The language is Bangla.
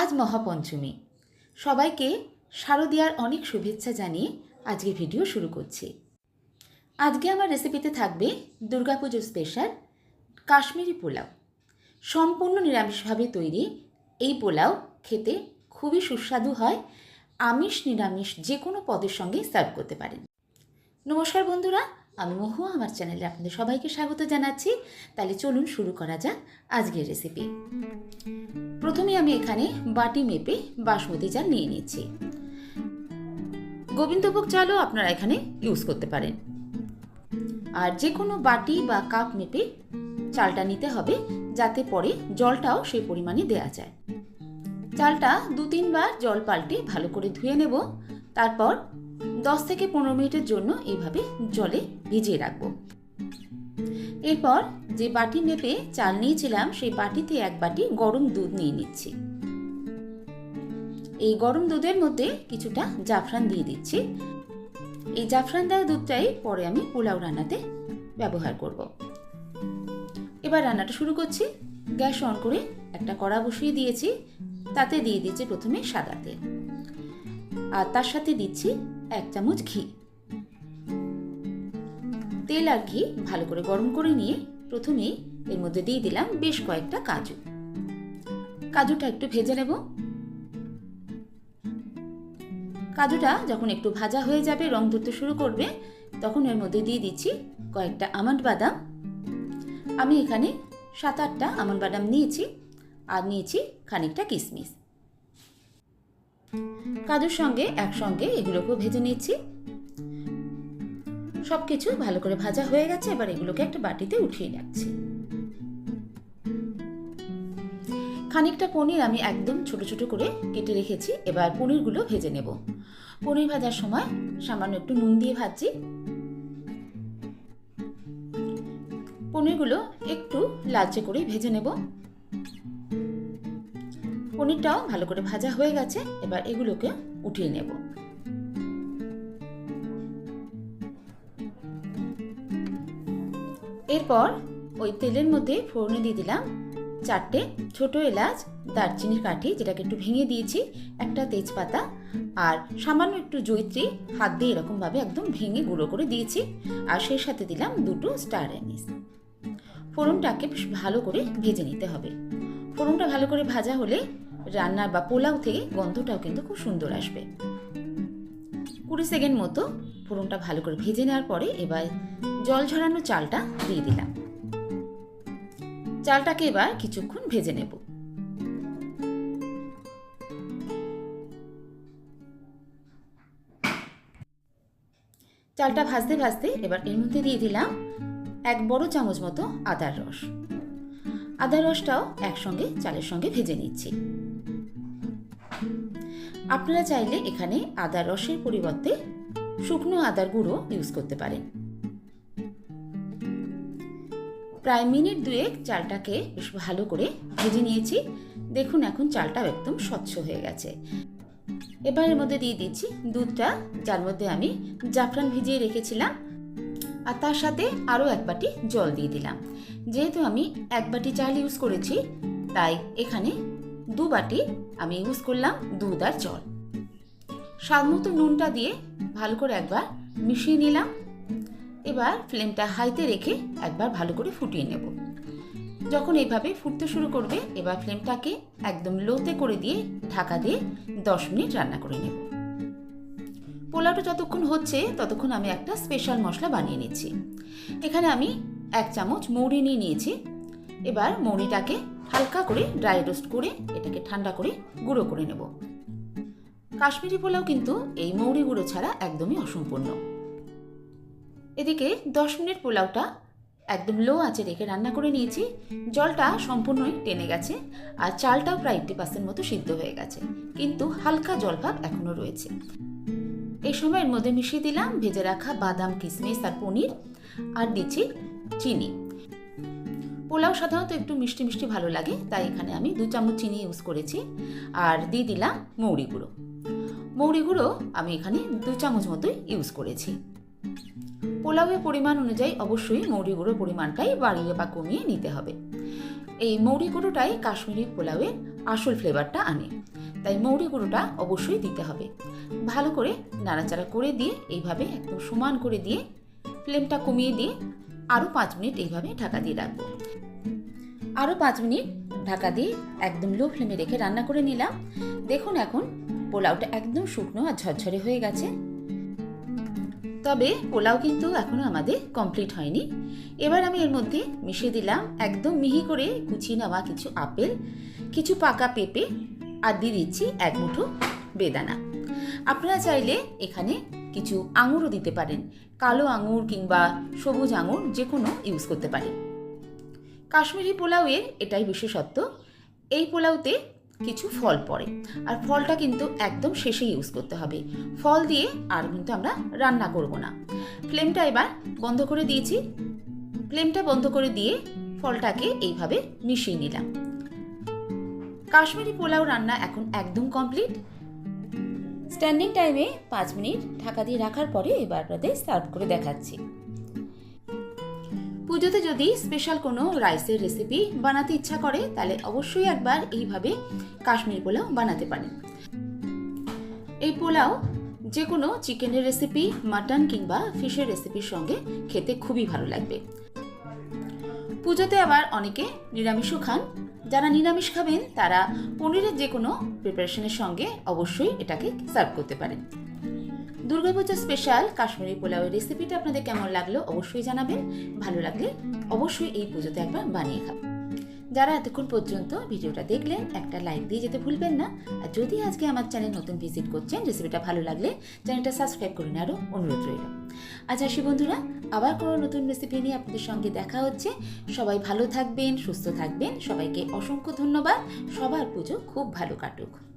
আজ মহাপঞ্চমী। সবাইকে শারদীয়ার অনেক শুভেচ্ছা জানিয়ে আজকে ভিডিও শুরু করছি। আজকে আমার রেসিপিতে থাকবে দুর্গাপুজো স্পেশাল কাশ্মীরি পোলাও। সম্পূর্ণ নিরামিষভাবে তৈরি এই পোলাও খেতে খুবই সুস্বাদু হয়, আমিষ, নিরামিষ যে কোনো পদের সঙ্গে সার্ভ করতে পারেন। নমস্কার বন্ধুরা আমি মহু, আমার চ্যানেলে আপনাদের সবাইকে স্বাগত জানাচ্ছি। তাহলে চলুন শুরু করা যাক আজকের রেসিপি প্রথমে আমি এখানে বাটি মেপে বাসমতি চাল নিয়ে নিচ্ছি। গোবিন্দভোগ চালও আপনারা এখানে ইউজ করতে পারেন। আর যে কোনো বাটি বা কাপ মেপে চালটা নিতে হবে, যাতে পরে জলটাও সেই পরিমাণে দেওয়া যায়। চালটা দু তিনবার জল পাল্টে ভালো করে ধুয়ে নেব। তারপর দশ থেকে পনেরো মিনিটের জন্য এইভাবে জলে ভিজিয়ে রাখব। এরপর যে বাটি মেপে চাল নিয়েছিলাম, সেই বাটিতে এক বাটি গরম দুধ নিয়ে নিচ্ছি। এই গরম দুধের মধ্যে কিছুটা জাফরান দিয়ে দিচ্ছি। এই জাফরান দেওয়া দুধটাই পরে আমি পোলাও রান্নাতে ব্যবহার করব। এবার রান্নাটা শুরু করছি। গ্যাস অন করে একটা কড়া বসিয়ে দিয়েছি। তাতে দিয়ে দিচ্ছি প্রথমে সাদা তেল। আর তার সাথে দিচ্ছি এক চামচ ঘি। তেল আর ঘি ভালো করে গরম করে নিয়ে প্রথমেই এর মধ্যে দিয়ে দিলাম বেশ কয়েকটা কাজু। কাজুটা একটু ভেজে নেব। কাজুটা যখন একটু ভাজা হয়ে যাবে, রং ধরতে শুরু করবে, তখন এর মধ্যে দিয়ে দিচ্ছি কয়েকটা আমন্ড বাদাম। আমি এখানে সাত আটটা আমন্ড বাদাম নিয়েছি, আর নিয়েছি খানিকটা কিশমিশ কাজুর সঙ্গে একসঙ্গে এগুলোকেও ভেজে নিচ্ছি। সব কিছু ভালো করে ভাজা হয়ে গেছে, এবার এগুলোকে একটা বাটিতে উঠিয়ে রাখছি খানিকটা পনির আমি একদম ছোট ছোট করে কেটে রেখেছি, এবার পনিরগুলো ভেজে নেব। পনির ভাজার সময় সামান্য একটু নুন দিয়ে ভাজছি। পনিরগুলো একটু লালচে করে ভেজে নেব। পনিরটাও ভালো করে ভাজা হয়ে গেছে, এবার এগুলোকে উঠিয়ে নেব। এরপর ওই তেলের মধ্যে ফোড়নে দিয়ে দিলাম চারটে ছোট এলাচ, দারচিনির কাঠি, যেটাকে একটু ভেঙে দিয়েছি, একটা তেজপাতা, আর সামান্য একটু জৈত্রী হাত দিয়ে এরকমভাবে একদম ভেঙে গুঁড়ো করে দিয়েছি, আর সেই সাথে দিলাম দুটো স্টার অ্যানিস। ফোড়নটাকে ভালো করে ভেজে নিতে হবে। ফোড়নটা ভালো করে ভাজা হলে রান্নার বা পোলাও থেকে গন্ধটাও কিন্তু খুব সুন্দর আসবে। কুড়ি সেকেন্ড মতো ফোড়নটা ভালো করে ভেজে নেওয়ার পরে এবার জল ঝরানো চালটা দিয়ে দিলাম। চালটাকে এবার কিছুক্ষণ ভেজে নেব। চালটা ভাজতে ভাজতে এবার এর মধ্যে দিয়ে দিলাম এক বড় চামচ মতো আদার রস। আদার রসটাও একসঙ্গে চালের সঙ্গে ভেজে নিচ্ছি। আপনারা চাইলে এখানে আদার রসের পরিবর্তে শুকনো আদার গুঁড়ো ইউজ করতে পারেন। প্রায় মিনিট দুয়েক চালটাকে বেশ ভালো করে ভেজে নিয়েছি। দেখুন এখন চালটাও একদম স্বচ্ছ হয়ে গেছে। এবার এর মধ্যে দিয়ে দিচ্ছি দুধটা, যার মধ্যে আমি জাফরান ভিজিয়ে রেখেছিলাম। আর তার সাথে আরও এক বাটি জল দিয়ে দিলাম। যেহেতু আমি এক বাটি চাল ইউজ করেছি, তাই এখানে দু বাটি আমি ইউজ করলাম দুধ আর জল। স্বাদ মতো নুনটা দিয়ে ভালো করে একবার মিশিয়ে নিলাম। এবার ফ্লেমটা হাইতে রেখে একবার ভালো করে ফুটিয়ে নেব। যখন এইভাবে ফুটতে শুরু করবে, এবার ফ্লেমটাকে একদম লোতে করে দিয়ে ঢাকা দিয়ে দশ মিনিট রান্না করে নেব। পোলাওটা যতক্ষণ হচ্ছে, ততক্ষণ আমি একটা স্পেশাল মশলা বানিয়ে নিচ্ছি। এখানে আমি এক চামচ মৌরি নিয়ে নিয়েছি। এবার মৌরিটাকে হালকা করে ড্রাই রোস্ট করে এটাকে ঠান্ডা করে গুঁড়ো করে নেব। কাশ্মীরি পোলাও কিন্তু এই মৌরি গুঁড়ো ছাড়া একদমই অসম্পূর্ণ। এদিকে দশ মিনিট পোলাওটা একদম লো আঁচে রেখে রান্না করে নিয়েছি। জলটা সম্পূর্ণই টেনে গেছে আর চালটাও প্রায় এইটটি পার্সেন্ট মতো সিদ্ধ হয়ে গেছে। কিন্তু হালকা জলভাব এখনও রয়েছে। এই সময়ের মধ্যে মিশিয়ে দিলাম ভেজে রাখা বাদাম কিশমিশ আর পনির আর দিচ্ছি চিনি। পোলাও সাধারণত একটু মিষ্টি মিষ্টি ভালো লাগে, তাই এখানে আমি দু চামচ চিনি ইউজ করেছি। আর দিয়ে দিলাম মৌরি গুঁড়ো। মৌরি গুঁড়ো আমি এখানে দু চামচ মতোই ইউজ করেছি। পোলাওয়ের পরিমাণ অনুযায়ী অবশ্যই মৌরি গুঁড়োর পরিমাণটাই বাড়িয়ে বা কমিয়ে নিতে হবে। এই মৌরি গুঁড়োটাই কাশ্মীরি পোলাওয়ের আসল ফ্লেভারটা আনে, তাই মৌরি গুঁড়োটা অবশ্যই দিতে হবে। ভালো করে নাড়াচাড়া করে দিয়ে এইভাবে একদম সমান করে দিয়ে ফ্লেমটা কমিয়ে দিয়ে আরও পাঁচ মিনিট এইভাবে ঢাকা দিয়ে রাখব। আরও পাঁচ মিনিট ঢাকা দিয়ে একদম লো ফ্লেমে রেখে রান্না করে নিলাম। দেখুন এখন পোলাওটা একদম শুকনো আর ঝরঝরে হয়ে গেছে। তবে পোলাও কিন্তু এখনও আমাদের কমপ্লিট হয়নি। এবার আমি এর মধ্যে মিশিয়ে দিলাম একদম মিহি করে কুচিয়ে নেওয়া কিছু আপেল, কিছু পাকা পেঁপে আর দিয়ে দিচ্ছি এক মুঠো বেদানা। আপনারা চাইলে এখানে কিছু আঙুরও দিতে পারেন। কালো আঙুর কিংবা সবুজ আঙুর যে কোনো ইউজ করতে পারেন। কাশ্মীরি পোলাওয়ের এটাই বিশেষত্ব। এই পোলাওতে কিছু ফল পড়ে। আর ফলটা কিন্তু একদম শেষে ইউজ করতে হবে। ফল দিয়ে আর কিন্তু আমরা রান্না করব না। ফ্লেমটা এবার বন্ধ করে দিয়েছি। ফ্লেমটা বন্ধ করে দিয়ে ফলটাকে এইভাবে মিশিয়ে নিলাম। কাশ্মীরি পোলাও রান্না এখন একদম কমপ্লিট স্ট্যান্ডিং টাইমে পাঁচ মিনিট ঢাকা দিয়ে রাখার পরে এবার আপনাদের সার্ভ করে দেখাচ্ছি। পুজোতে যদি স্পেশাল কোনো রাইসের রেসিপি বানাতে ইচ্ছা করে, তাহলে অবশ্যই একবার এইভাবে কাশ্মীর পোলাও বানাতে পারেন। এই পোলাও যে কোনো চিকেনের রেসিপি মাটন কিংবা ফিশের রেসিপির সঙ্গে খেতে খুবই ভালো লাগবে। পুজোতে আবার অনেকে নিরামিষও খান। যারা নিরামিষ খাবেন, তারা পনিরের যে কোনো প্রিপারেশনের সঙ্গে অবশ্যই এটাকে সার্ভ করতে পারেন। দুর্গাপুজো স্পেশাল কাশ্মীরি পোলাওয়ের রেসিপিটা আপনাদের কেমন লাগল অবশ্যই জানাবেন। ভালো লাগলে অবশ্যই এই পুজোতে একবার বানিয়ে খাবেন। যারা এতক্ষণ পর্যন্ত ভিডিওটা দেখলেন, একটা লাইক দিয়ে যেতে ভুলবেন না। আর যদি আজকে আমার চ্যানেল নতুন ভিজিট করছেন রেসিপিটা ভালো লাগলে চ্যানেলটা সাবস্ক্রাইব করে নেওয়ারও অনুরোধ রইল। আজ আসি বন্ধুরা, আবার কোনো নতুন রেসিপি নিয়ে আপনাদের সঙ্গে দেখা হচ্ছে। সবাই ভালো থাকবেন, সুস্থ থাকবেন। সবাইকে অসংখ্য ধন্যবাদ। সবার পুজো খুব ভালো কাটুক।